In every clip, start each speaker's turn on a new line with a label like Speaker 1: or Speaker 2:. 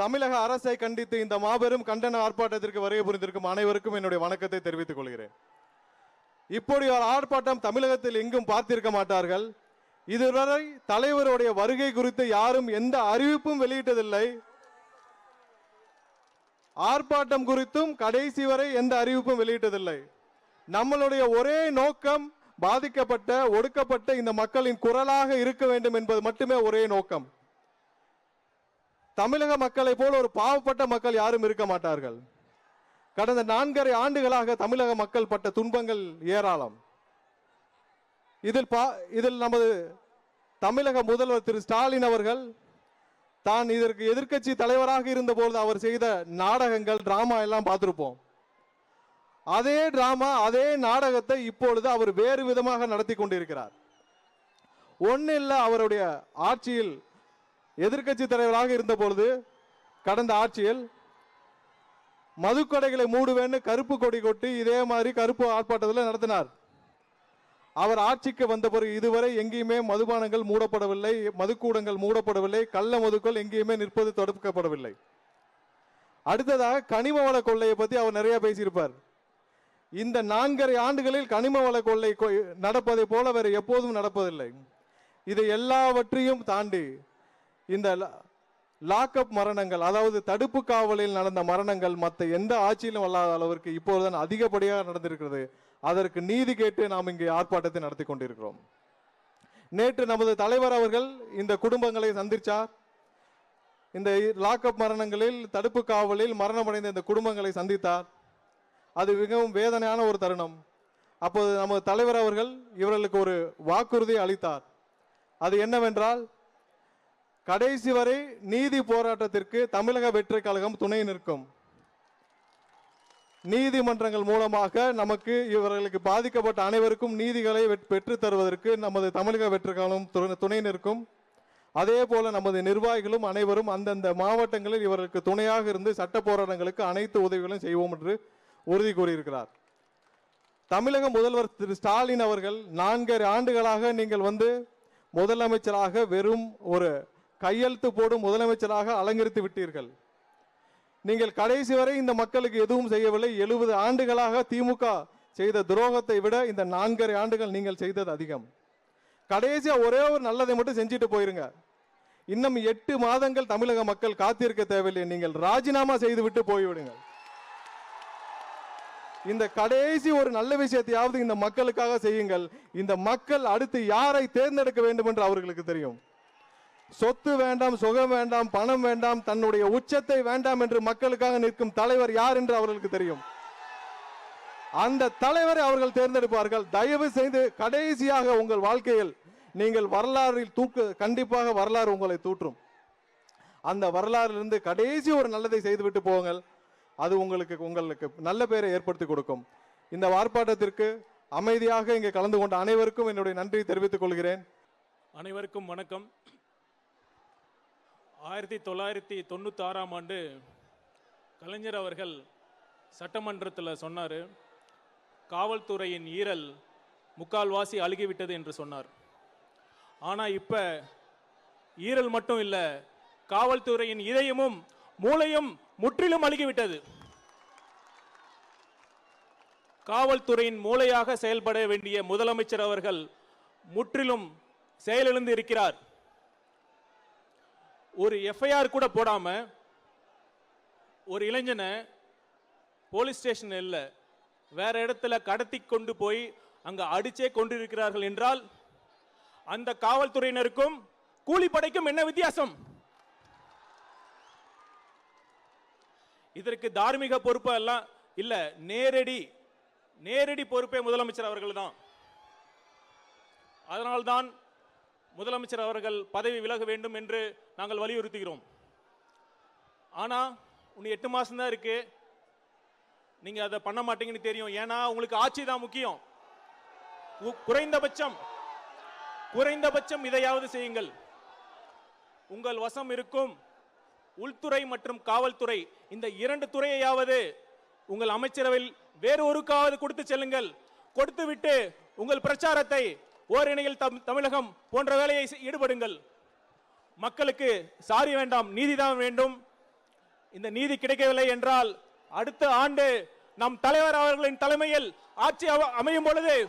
Speaker 1: தமிழக அரசை கண்டித்து இந்த மாபெரும் கண்டன ஆர்ப்பாட்டத்திற்கு வருகை புரிந்திருக்கும் அனைவருக்கும் என்னுடைய வணக்கத்தை தெரிவித்துக் கொள்கிறேன். இப்படி ஒரு ஆர்ப்பாட்டம் தமிழகத்தில் எங்கும் பார்த்திருக்க மாட்டார்கள். இதுவரை தலைவருடைய வருகை குறித்து யாரும் எந்த அறிவிப்பும் வெளியிட்டதில்லை. ஆர்ப்பாட்டம் குறித்தும் கடைசி வரை எந்த அறிவிப்பும் வெளியிட்டதில்லை. நம்மளுடைய ஒரே நோக்கம் பாதிக்கப்பட்ட ஒடுக்கப்பட்ட இந்த மக்களின் குரலாக இருக்க வேண்டும் என்பது மட்டுமே ஒரே நோக்கம். தமிழக மக்களை போல ஒரு பாவப்பட்ட மக்கள் யாரும் இருக்க மாட்டார்கள். கடந்த நான்கரை ஆண்டுகளாக தமிழக மக்கள் பட்ட துன்பங்கள் ஏராளம். இதில் பா இதில் நமது தமிழக முதல்வர் திரு ஸ்டாலின் அவர்கள் தான் இதற்கு எதிர்க்கட்சி தலைவராக இருந்தபோது அவர் செய்த நாடகங்கள் டிராமா எல்லாம் பார்த்திருப்போம். அதே டிராமா அதே நாடகத்தை இப்பொழுது அவர் வேறு விதமாக நடத்தி கொண்டிருக்கிறார். ஒன்னு இல்ல அவருடைய ஆட்சியில் எதிர்க்கட்சி தலைவராக இருந்த பொழுது கடந்த ஆட்சியில் மதுக்கடைகளை மூடுவேன்னு கருப்பு கொடி கொட்டி இதே மாதிரி கருப்பு ஆர்ப்பாட்டத்தில் நடத்தினார். அவர் ஆட்சிக்கு வந்த பிறகு இதுவரை எங்கேயுமே மதுபானங்கள் மூடப்படவில்லை மதுக்கூடங்கள் மூடப்படவில்லை கள்ள மதுக்கள் எங்கேயுமே நிற்பது தடுக்கப்படவில்லை. அடுத்ததாக கனிம வள கொள்ளையை பற்றி அவர் நிறைய பேசியிருப்பார். இந்த நான்கரை ஆண்டுகளில் கனிம வள கொள்ளை கொ- நடப்பதை போல வேறு எப்போதும் நடப்பதில்லை. இதை எல்லாவற்றையும் தாண்டி இந்த லாக்அப் மரணங்கள் அதாவது தடுப்பு காவலில் நடந்த மரணங்கள் மற்ற எந்த ஆட்சியிலும் அல்லாத அளவிற்கு இப்போதுதான் அதிகப்படியாக நடந்திருக்கிறது. அதற்கு நீதி கேட்டு நாம் இங்கே ஆர்ப்பாட்டத்தை நடத்தி கொண்டிருக்கிறோம். நேற்று நமது தலைவர் அவர்கள் இந்த குடும்பங்களை சந்திச்சார். இந்த லாக்அப் மரணங்களில் தடுப்பு காவலில் மரணமடைந்த இந்த குடும்பங்களை சந்தித்தார். அது மிகவும் வேதனையான ஒரு தருணம். அப்போது நமது தலைவர் அவர்கள் இவர்களுக்கு ஒரு வாக்குறுதி அளித்தார். அது என்னவென்றால் கடைசி வரை நீதி போராட்டத்திற்கு தமிழக வெற்றி கழகம் துணை நிற்கும். நீதிமன்றங்கள் மூலமாக நமக்கு இவர்களுக்கு பாதிக்கப்பட்ட அனைவருக்கும் நீதிகளை பெற்று தருவதற்கு நமது தமிழக வெற்றி துணை நிற்கும். அதே போல நமது நிர்வாகிகளும் அனைவரும் அந்தந்த மாவட்டங்களில் இவர்களுக்கு துணையாக இருந்து சட்ட போராட்டங்களுக்கு அனைத்து உதவிகளும் செய்வோம் என்று உறுதி கூறியிருக்கிறார். தமிழக முதல்வர் திரு ஸ்டாலின் அவர்கள் நான்கரை ஆண்டுகளாக நீங்கள் வந்து முதலமைச்சராக வெறும் ஒரு கையெழுத்து போடும் முதலமைச்சராக அலங்கரித்து விட்டீர்கள். நீங்கள் கடைசி வரை இந்த மக்களுக்கு எதுவும் செய்யவில்லை. எழுபது ஆண்டுகளாக திமுக செய்த துரோகத்தை விட இந்த நான்கரை ஆண்டுகள் நீங்கள் செய்தது அதிகம். கடைசியா ஒரே ஒரு நல்லதை மட்டும் செஞ்சுட்டு போயிருங்க. இன்னும் எட்டு மாதங்கள் தமிழக மக்கள் காத்திருக்க தேவையில்லை. நீங்கள் ராஜினாமா செய்து விட்டு போய்விடுங்கள். இந்த கடைசி ஒரு நல்ல விஷயத்தையாவது இந்த மக்களுக்காக செய்யுங்கள். இந்த மக்கள் அடுத்து யாரை தேர்ந்தெடுக்க வேண்டும் என்று அவர்களுக்கு தெரியும். சொத்து வேண்டாம் சுகம் வேண்டாம் பணம் வேண்டாம் தன்னுடைய உச்சத்தை வேண்டாம் என்று மக்களுக்காக நிற்கும் தலைவர் யார் என்று அவர்களுக்கு தெரியும். அந்த தலைவரை அவர்கள் தேர்ந்தெடுப்பார்கள். தயவு செய்து கடைசியாக உங்கள் வாழ்க்கையில் நீங்கள் வரலாறில் தூக்கு கண்டிப்பாக வரலாறு உங்களை தூற்றும். அந்த வரலாறிலிருந்து கடைசி ஒரு நல்லதை செய்துவிட்டு போங்கள். அது உங்களுக்கு உங்களுக்கு நல்ல பெயரை ஏற்படுத்தி கொடுக்கும். இந்த ஆர்ப்பாட்டத்திற்கு அமைதியாக இங்கே கலந்து கொண்ட அனைவருக்கும் என்னுடைய நன்றியை தெரிவித்துக் கொள்கிறேன்.
Speaker 2: அனைவருக்கும் வணக்கம். ஆயிரத்தி தொள்ளாயிரத்தி தொண்ணூற்றி ஆறாம் ஆண்டு கலைஞர் அவர்கள் சட்டமன்றத்தில் சொன்னார் காவல்துறையின் ஈரல் முக்கால்வாசி அழுகிவிட்டது என்று சொன்னார். ஆனால் இப்போ ஈரல் மட்டும் இல்லை காவல்துறையின் இதயமும் மூளையும் முற்றிலும் அழுகிவிட்டது. காவல்துறையின் மூளையாக செயல்பட வேண்டிய முதலமைச்சர் அவர்கள் முற்றிலும் செயலிழந்து இருக்கிறார். ஒரு எஃப்ஐஆர் கூட போடாம ஒரு இளைஞனை போலீஸ் ஸ்டேஷன் இல்லை வேற இடத்துல கடத்தி கொண்டு போய் அங்கே அடிச்சே கொண்டிருக்கிறார்கள் என்றால் அந்த காவல்துறையினருக்கும் கூலிப்படைக்கும் என்ன வித்தியாசம்? இதற்கு தார்மீக பொறுப்பு எல்லாம் இல்லை நேரடி நேரடி பொறுப்பே முதலமைச்சர் அவர்கள் தான் அதனால்தான் முதலமைச்சர் அவர்கள் பதவி விலக வேண்டும் என்று நாங்கள் வலியுறுத்துகிறோம். ஆனால் இன்னும் எட்டு மாதம் தான் இருக்கு. நீங்கள் அதை பண்ண மாட்டீங்கன்னு தெரியும். ஏன்னா உங்களுக்கு ஆட்சி தான் முக்கியம். குறைந்தபட்சம் குறைந்தபட்சம் இதையாவது செய்யுங்கள். உங்கள் வசம் இருக்கும் உள்துறை மற்றும் காவல்துறை. இந்த இரண்டு துறையையாவது உங்கள் அமைச்சரவையில் வேறு ஒருக்காவது கொடுத்து செல்லுங்கள். கொடுத்து விட்டு உங்கள் பிரச்சாரத்தை ஓரிணையில் தம் தமிழகம் போன்ற வேலையை ஈடுபடுங்கள். மக்களுக்கு சாரி வேண்டாம் நீதிதான் வேண்டும். இந்த நீதி கிடைக்கவில்லை என்றால் அடுத்த ஆண்டு நம் தலைவர் அவர்களின் தலைமையில் ஆட்சி அமையும் பொழுது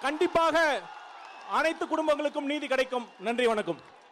Speaker 2: கண்டிப்பாக அனைத்து குடும்பங்களுக்கும் நீதி கிடைக்கும். நன்றி வணக்கம்.